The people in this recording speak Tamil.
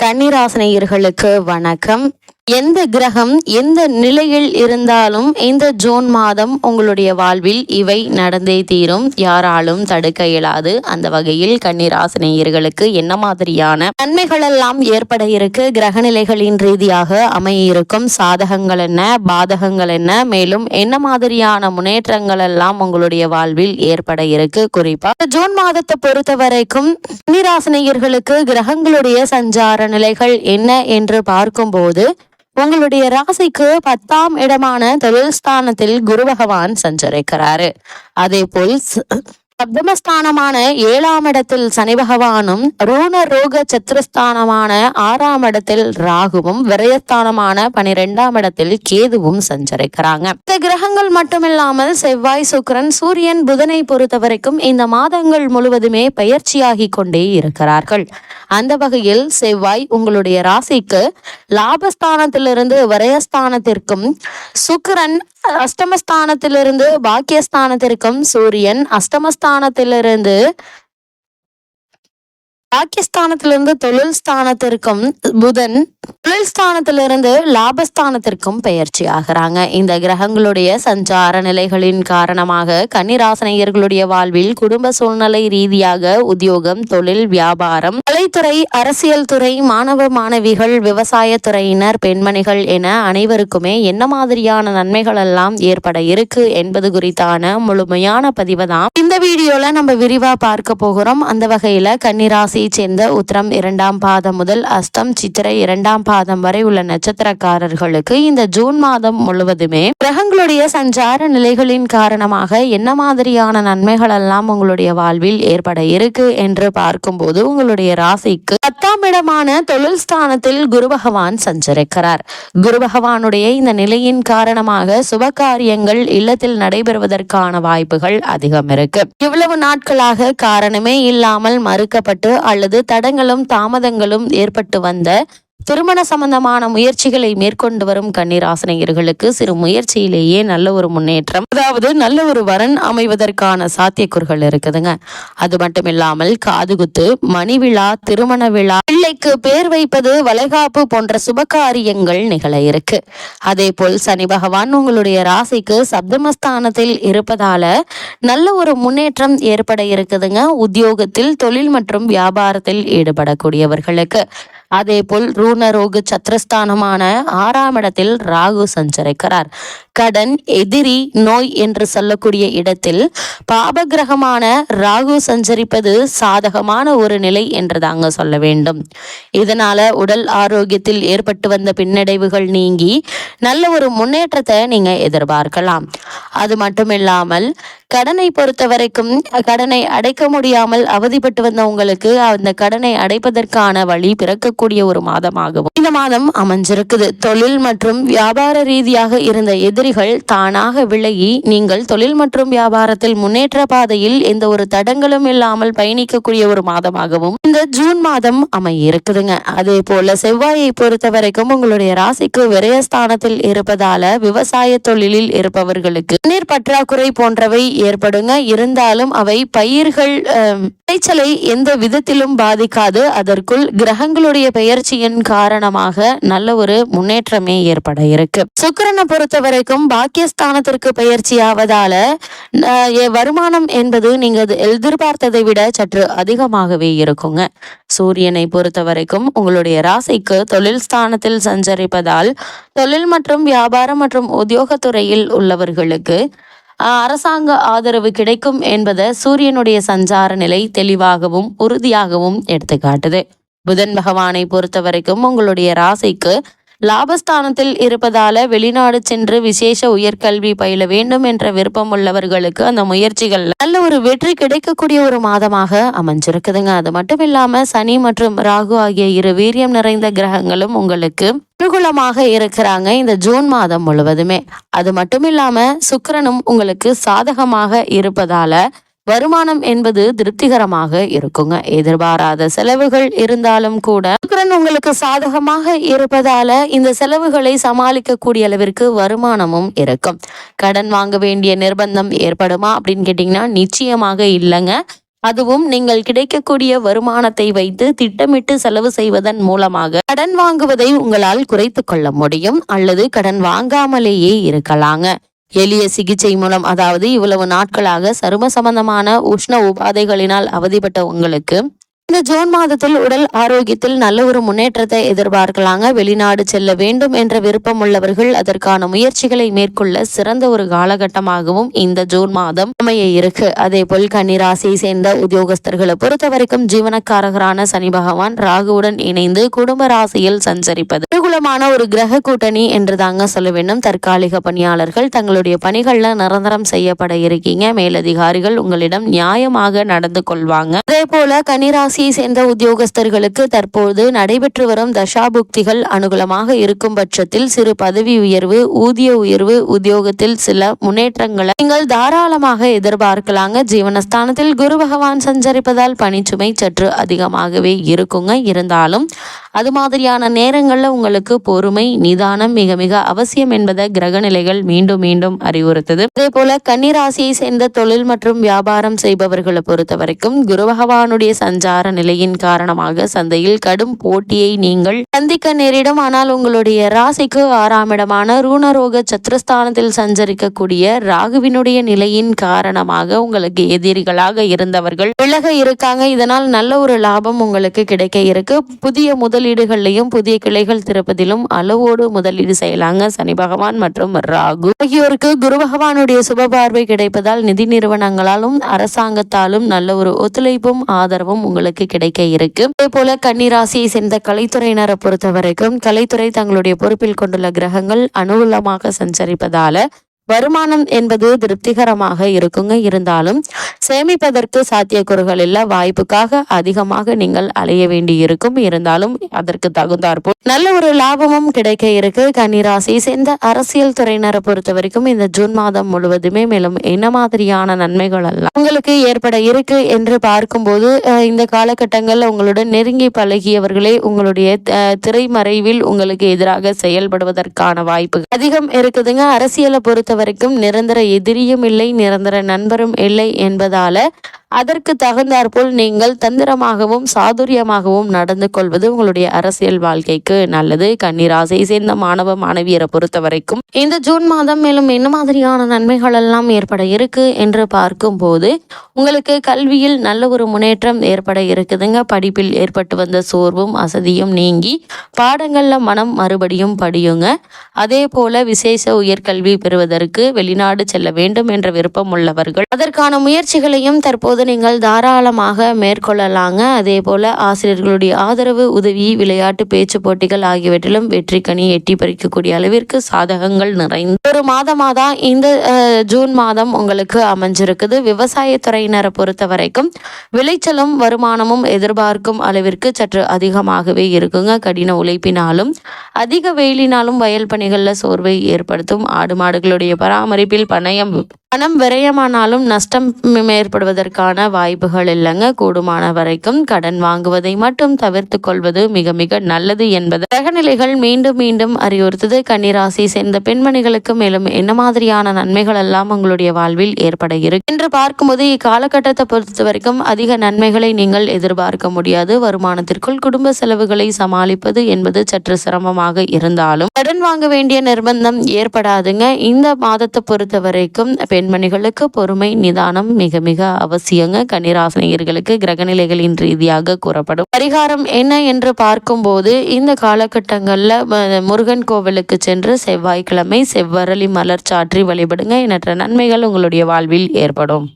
கன்னிராசினியர்களுக்கு வணக்கம். எந்த கிரகம் எந்த நிலையில் இருந்தாலும் இந்த ஜூன் மாதம் உங்களுடைய வாழ்வில் இவை நடந்தே தீரும். யாராலும் தடுக்க இயலாது. அந்த வகையில் கன்னிராசினியர்களுக்கு என்ன மாதிரியான நன்மைகள் எல்லாம் ஏற்பட இருக்கு? கிரக நிலைகளின் ரீதியாக அமைய இருக்கும் சாதகங்கள் என்ன? பாதகங்கள் என்ன? மேலும் என்ன மாதிரியான முன்னேற்றங்கள் எல்லாம் உங்களுடைய வாழ்வில் ஏற்பட இருக்கு? குறிப்பா ஜூன் மாதத்தை பொறுத்த வரைக்கும் கன்னிராசினியர்களுக்கு கிரகங்களுடைய சஞ்சார நிலைகள் என்ன என்று பார்க்கும்போது உங்களுடைய ராசிக்கு பத்தாம் இடமான தொழில் ஸ்தானத்தில் குரு பகவான் சஞ்சரிக்கிறாரு. அதே போல் சப்தமஸ்தானமான ஏழாம் இடத்தில் சனி பகவானும் ரோண ரோக சத்ருஸ்தானமான ஆறாம் இடத்தில் ராகுவும் விரயஸ்தானமான பனிரெண்டாம் இடத்தில் கேதுவும் சஞ்சரிக்கிறாங்க. இந்த கிரகங்கள் மட்டுமில்லாமல் செவ்வாய் சுக்கரன் சூரியன் புதனை பொறுத்த வரைக்கும் இந்த மாதங்கள் முழுவதுமே பயிற்சியாகி கொண்டே இருக்கிறார்கள். அந்த வகையில் செவ்வாய் உங்களுடைய ராசிக்கு லாபஸ்தானத்திலிருந்து விரயஸ்தானத்திற்கும் சுக்கரன் அஷ்டமஸ்தானத்திலிருந்து பாக்கியஸ்தானத்திற்கும் சூரியன் அஷ்டமஸ்தானத்திலிருந்து பாக்கியஸ்தானத்திலிருந்து தொழில் ஸ்தானத்திற்கும் புதன் தொழில் ஸ்தானத்திலிருந்து லாபஸ்தானத்திற்கும் பெயர்ச்சி ஆகிறாங்க. இந்த கிரகங்களுடைய சஞ்சார நிலைகளின் காரணமாக கன்னிராசனையர்களுடைய வாழ்வில் குடும்ப சூழ்நிலை ரீதியாக உத்தியோகம் தொழில் வியாபாரம் கலைத்துறை அரசியல் துறை மாணவ மாணவிகள் விவசாய துறையினர் பெண்மணிகள் என அனைவருக்குமே என்ன மாதிரியான நன்மைகள் எல்லாம் ஏற்பட இருக்கு என்பது குறித்தான முழுமையான பதிவு தான். இந்த வீடியோல நம்ம விரிவா பார்க்க போகிறோம். அந்த வகையில கன்னிராசி கன்னிராசியை சேர்ந்த உத்திரம் இரண்டாம் பாதம் முதல் அஸ்தம் சித்திரை இரண்டாம் பாதம் வரை உள்ள நட்சத்திரக்காரர்களுக்கு இந்த ஜூன் மாதம் முழுவதுமே கிரகங்களுடைய சஞ்சார நிலைகளின் காரணமாக என்ன மாதிரியான நன்மைகள் எல்லாம் உங்களுடைய வாழ்வில் ஏற்பட இருக்கு என்று பார்க்கும்போது உங்களுடைய ராசிக்கு பத்தாம் இடமான தொழில் ஸ்தானத்தில் குரு பகவான் சஞ்சரிக்கிறார். குரு பகவானுடைய இந்த நிலையின் காரணமாக சுப காரியங்கள் இல்லத்தில் நடைபெறுவதற்கான வாய்ப்புகள் அதிகம் இருக்கு. இவ்வளவு நாட்களாக காரணமே இல்லாமல் மறுக்கப்பட்டு அல்லது தடங்களும் தாமதங்களும் ஏற்பட்டு வந்த திருமண சம்பந்தமான முயற்சிகளை மேற்கொண்டு வரும் கன்னிராசனையர்களுக்கு சிறு முயற்சியிலேயே நல்ல ஒரு முன்னேற்றம் அதாவது நல்ல ஒரு வரன் அமைவதற்கான சாத்தியக்கூறுகள் இருக்குதுங்க. அது மட்டும் இல்லாமல் காதுகுத்து மணி விழா திருமண விழா பிள்ளைக்கு பேர் வைப்பது வளைகாப்பு போன்ற சுபகாரியங்கள் நிகழ இருக்கு. அதே போல் சனி பகவான் உங்களுடைய ராசிக்கு சப்தமஸ்தானத்தில் இருப்பதால நல்ல ஒரு முன்னேற்றம் ஏற்பட இருக்குதுங்க. உத்தியோகத்தில் தொழில் மற்றும் வியாபாரத்தில் ஈடுபடக்கூடியவர்களுக்கு அதே போல் ரூணரோகு சத்ரஸ்தானமான ஆறாம் இடத்தில் ராகு சஞ்சரிக்கிறார். கடன் எதிரி நோய் என்று சொல்லக்கூடிய இடத்தில் பாபகிரகமான ராகு சஞ்சரிப்பது சாதகமான ஒரு நிலை என்று தாங்க சொல்ல வேண்டும். இதனால உடல் ஆரோக்கியத்தில் ஏற்பட்டு வந்த பின்னடைவுகள் நீங்கி நல்ல ஒரு முன்னேற்றத்தை நீங்க எதிர்பார்க்கலாம். அது மட்டும் இல்லாமல் கடனை பொறுத்த வரைக்கும் கடனை அடைக்க முடியாமல் அவதிப்பட்டு வந்த உங்களுக்கு அந்த கடனை அடைப்பதற்கான வழி பிறக்கக்கூடிய ஒரு மாதமாகவும் இந்த மாதம் அமைஞ்சிருக்குது. தொழில் மற்றும் வியாபார ரீதியாக இருந்த எதிரிகள் தானாக விலகி நீங்கள் தொழில் மற்றும் வியாபாரத்தில் முன்னேற்ற பாதையில் எந்த ஒரு தடங்களும் இல்லாமல் பயணிக்கக்கூடிய ஒரு மாதமாகவும் இந்த ஜூன் மாதம் அமைய இருக்குதுங்க அதே போல செவ்வாயை பொறுத்த வரைக்கும் உங்களுடைய ராசிக்கு விரயஸ்தானத்தில் இருப்பதால விவசாய தொழிலில் இருப்பவர்களுக்கு நீர் பற்றாக்குறை போன்றவை ஏற்படுங்க. இருந்தாலும் அவை பயிர்கள் விளைச்சலை எந்த விதத்திலும் பாதிக்காது. அதற்குள் கிரகங்களுடைய பெயர்ச்சியின் காரணமாக நல்ல ஒரு முன்னேற்றமே ஏற்பட இருக்கு. சுக்கிரனை பொறுத்த வரைக்கும் பாக்கியஸ்தானத்திற்கு பயிற்சி ஆவதால எ- வருமானம் என்பது நீங்க அது எதிர்பார்த்ததை விட சற்று அதிகமாகவே இருக்குங்க. சூரியனை பொறுத்த வரைக்கும் உங்களுடைய ராசிக்கு தொழில் ஸ்தானத்தில் சஞ்சரிப்பதால் தொழில் மற்றும் வியாபாரம் மற்றும் உத்தியோகத்துறையில் உள்ளவர்களுக்கு அரசாங்க ஆதரவு கிடைக்கும் என்பதை சூரியனுடைய சஞ்சார நிலை தெளிவாகவும் உறுதியாகவும் எடுத்துக்காட்டுது. புதன் பகவானை பொறுத்த வரைக்கும் உங்களுடைய ராசிக்கு லாபஸ்தானத்தில் இருப்பதால வெளிநாடு சென்று விசேஷ உயர்கல்வி பயில வேண்டும் என்ற விருப்பம் உள்ளவர்களுக்கு அந்த முயற்சிகள் நல்ல ஒரு வெற்றி கிடைக்கக்கூடிய ஒரு மாதமாக அமைஞ்சிருக்குதுங்க. அது மட்டும் இல்லாம சனி மற்றும் ராகு ஆகிய இரு வீரியம் நிறைந்த கிரகங்களும் உங்களுக்கு அனுகூலமாக இருக்கிறாங்க இந்த ஜூன் மாதம் முழுவதுமே. அது மட்டும் இல்லாம சுக்கரனும் உங்களுக்கு சாதகமாக இருப்பதால வருமானம் என்பது திருப்திகரமாக இருக்குங்க. எதிர்பாராத செலவுகள் இருந்தாலும் கூட சுக்கரன் உங்களுக்கு சாதகமாக இருப்பதால இந்த செலவுகளை சமாளிக்கக்கூடிய அளவிற்கு வருமானமும் இருக்கும். கடன் வாங்க வேண்டிய நிர்பந்தம் ஏற்படுமா அப்படின்னு கேட்டிங்கன்னா நிச்சயமாக இல்லைங்க. அதுவும் நீங்கள் கிடைக்கக்கூடிய வருமானத்தை வைத்து திட்டமிட்டு செலவு செய்வதன் மூலமாக கடன் வாங்குவதை உங்களால் குறைத்து கொள்ள முடியும். அல்லது கடன் வாங்காமலேயே இருக்கலாங்க. எளிய சிகிச்சை மூலம் அதாவது இவ்வளவு நாட்களாக சரும சம்பந்தமான உஷ்ண உபாதைகளினால் அவதிப்பட்ட உங்களுக்கு இந்த ஜூன் மாதத்தில் உடல் ஆரோக்கியத்தில் நல்ல ஒரு முன்னேற்றத்தை எதிர்பார்க்கலாங்க. வெளிநாடு செல்ல வேண்டும் என்ற விருப்பம் உள்ளவர்கள் அதற்கான முயற்சிகளை மேற்கொள்ள சிறந்த ஒரு காலகட்டமாகவும் இந்த ஜூன் மாதம் அமைய இருக்கு. அதே போல் கன்னிராசியை சேர்ந்த உத்தியோகஸ்தர்களை பொறுத்த வரைக்கும் ஜீவனக்காரகரான சனி பகவான் ராகுவுடன் இணைந்து குடும்ப ராசியில் சஞ்சரிப்பது அனுகூலமான ஒரு கிரக கூட்டணி என்று தாங்க சொல்ல வேண்டும். தற்காலிக பணியாளர்கள் தங்களுடைய பணிகள்ல நிரந்தரம் செய்யப்பட இருக்கீங்க. மேலதிகாரிகள் உங்களிடம் நியாயமாக நடந்து கொள்வாங்க. அதே போல கன்னிராசி ராசியை சேர்ந்த உத்தியோகஸ்தர்களுக்கு தற்போது நடைபெற்று வரும் தசாபுக்திகள் அனுகூலமாக இருக்கும் பட்சத்தில் சிறு பதவி உயர்வு ஊதிய உயர்வு உத்தியோகத்தில் சில முன்னேற்றங்களை நீங்கள் தாராளமாக எதிர்பார்க்கலாங்க. ஜீவனஸ்தானத்தில் குரு பகவான் சஞ்சரிப்பதால் பணிச்சுமை சற்று அதிகமாகவே இருக்குங்க. இருந்தாலும் அது மாதிரியான நேரங்களில் உங்களுக்கு பொறுமை நிதானம் மிக மிக அவசியம் என்பதை கிரக நிலைகள் மீண்டும் மீண்டும் அறிவுறுத்தது. அதே போல கன்னிராசியை சேர்ந்த தொழில் மற்றும் வியாபாரம் செய்பவர்களை பொறுத்த வரைக்கும் குரு பகவானுடைய சஞ்சார நிலையின் காரணமாக சந்தையில் கடும் போட்டியை நீங்கள் சந்திக்க நேரிடும். ஆனால் உங்களுடைய ராசிக்கு ஆறாம் இடமான ரூணரோக சத்ருஸ்தானத்தில் சஞ்சரிக்கக்கூடிய ராகுவினுடைய நிலையின் காரணமாக உங்களுக்கு எதிரிகளாக இருந்தவர்கள் விலக இருக்காங்க. இதனால் நல்ல ஒரு லாபம் உங்களுக்கு கிடைக்க இருக்கு. புதிய முதலீடுகள்லையும் புதிய கிளைகள் திறப்பதிலும் அளவோடு முதலீடு செய்யலாங்க. சனி பகவான் மற்றும் ராகு ஆகியோருக்கு குரு பகவானுடைய சுப பார்வை கிடைப்பதால் நிதி நிறுவனங்களாலும் அரசாங்கத்தாலும் நல்ல ஒரு ஒத்துழைப்பும் ஆதரவும் உங்களுக்கு உங்களுக்கு கிடைக்க இருக்கு. அதே போல கன்னிராசியை சேர்ந்த கலைத்துறையினரை பொறுத்த வரைக்கும் கலைத்துறை தங்களுடைய பொறுப்பில் கொண்டுள்ள கிரகங்கள் அனுகூலமாக சஞ்சரிப்பதால வருமானம் என்பது திருப்திகரமாக இருக்குங்க. இருந்தாலும் சேமிப்பதற்கு சாத்தியக்கூறுகள் இல்ல. வாய்ப்புக்காக அதிகமாக நீங்கள் அலைய வேண்டி இருக்கும் இருந்தாலும் அதற்கு தகுந்தாற்போல் நல்ல ஒரு லாபமும் கிடைக்க இருக்கு. கன்னிராசி சேர்ந்த அரசியல் துறையினரை பொறுத்த வரைக்கும் இந்த ஜூன் மாதம் முழுவதுமே மேலும் என்ன மாதிரியான நன்மைகள் எல்லாம் உங்களுக்கு ஏற்பட இருக்கு என்று பார்க்கும்போது இந்த காலகட்டங்களில் உங்களுடன் நெருங்கி பழகியவர்களே உங்களுடைய திரைமறைவில் உங்களுக்கு எதிராக செயல்படுவதற்கான வாய்ப்பு அதிகம் இருக்குதுங்க. அரசியலை பொறுத்த வரைக்கும் நிரந்தர எதிரியும் இல்லை நிரந்தர நண்பரும் இல்லை என்பதால அதற்கு தகுந்தாற்போல் நீங்கள் தந்திரமாகவும் சாதுரியமாகவும் நடந்து கொள்வது உங்களுடைய அரசியல் வாழ்க்கைக்கு நல்லது. கன்னிராசியை சேர்ந்த மாணவ மாணவியரை பொறுத்த வரைக்கும் இந்த ஜூன் மாதம் மேலும் என்ன மாதிரியான நன்மைகள் எல்லாம் ஏற்பட இருக்கு என்று பார்க்கும்போது உங்களுக்கு கல்வியில் நல்ல ஒரு முன்னேற்றம் ஏற்பட இருக்குதுங்க. படிப்பில் ஏற்பட்டு வந்த சோர்வும் அசதியும் நீங்கி பாடங்களில் மனம் மறுபடியும் படியுங்க. அதே போல விசேஷ உயர்கல்வி பெறுவதற்கு வெளிநாடு செல்ல வேண்டும் என்ற விருப்பம் உள்ளவர்கள் அதற்கான முயற்சிகளையும் தற்போது சோதனைகள் நீங்கள் தாராளமாக மேற்கொள்ளலாங்க. அதே போல் ஆசிரியர்களுடைய ஆதரவு உதவி விளையாட்டு பேச்சு போட்டிகள் ஆகியவற்றிலும் வெற்றி கனி எட்டி பறிக்கக்கூடிய அளவிற்கு சாதகங்கள் நிறைந்த ஒரு மாதமாக தான் இந்த ஜூன் மாதம் உங்களுக்கு அமைஞ்சிருக்குது. விவசாயத்துறையினரை பொறுத்த வரைக்கும் விளைச்சலும் வருமானமும் எதிர்பார்க்கும் அளவிற்கு சற்று அதிகமாகவே இருக்குங்க. கடின உழைப்பினாலும் அதிக வெயிலினாலும் வயல் பணிகளில் சோர்வை ஏற்படுத்தும். ஆடு மாடுகளுடைய பராமரிப்பில் பணயம் பணம் விரயமானாலும் நஷ்டம் ஏற்படுவதற்கான வாய்ப்புகள் இல்லைங்க. கூடுமான வரைக்கும் கடன் வாங்குவதை மட்டும் தவிர்த்து கொள்வது மிக மிக நல்லது என்பது. கிரகநிலைகள் மீண்டும் மீண்டும் அறிவுறுத்தது. கன்னிராசி சேர்ந்த பெண்மணிகளுக்கு மேலும் என்ன மாதிரியான நன்மைகள் எல்லாம் உங்களுடைய வாழ்வில் ஏற்பட இருக்கு? என்று பார்க்கும்போது இக்காலகட்டத்தை பொறுத்த வரைக்கும் அதிக நன்மைகளை நீங்கள் எதிர்பார்க்க முடியாது. வருமானத்திற்குள் குடும்ப செலவுகளை சமாளிப்பது என்பது சற்று சிரமமாக இருந்தாலும் கடன் வாங்க வேண்டிய நிர்பந்தம் ஏற்படாதுங்க. இந்த மாதத்தை பொறுத்த வரைக்கும் பெண்மணிகளுக்கு பொறுமை நிதானம் மிக மிக அவசியங்க. கன்னிராசினியர்களுக்கு கிரகநிலைகளின் ரீதியாக கூறப்படும். பரிகாரம் என்ன என்று பார்க்கும்போது இந்த காலகட்டங்களில் முருகன் கோவிலுக்கு சென்று செவ்வாய்க்கிழமை செவ்வரளி மலர் சாற்றி வழிபடுங்க. எண்ணற்ற நன்மைகள் உங்களுடைய வாழ்வில் ஏற்படும்.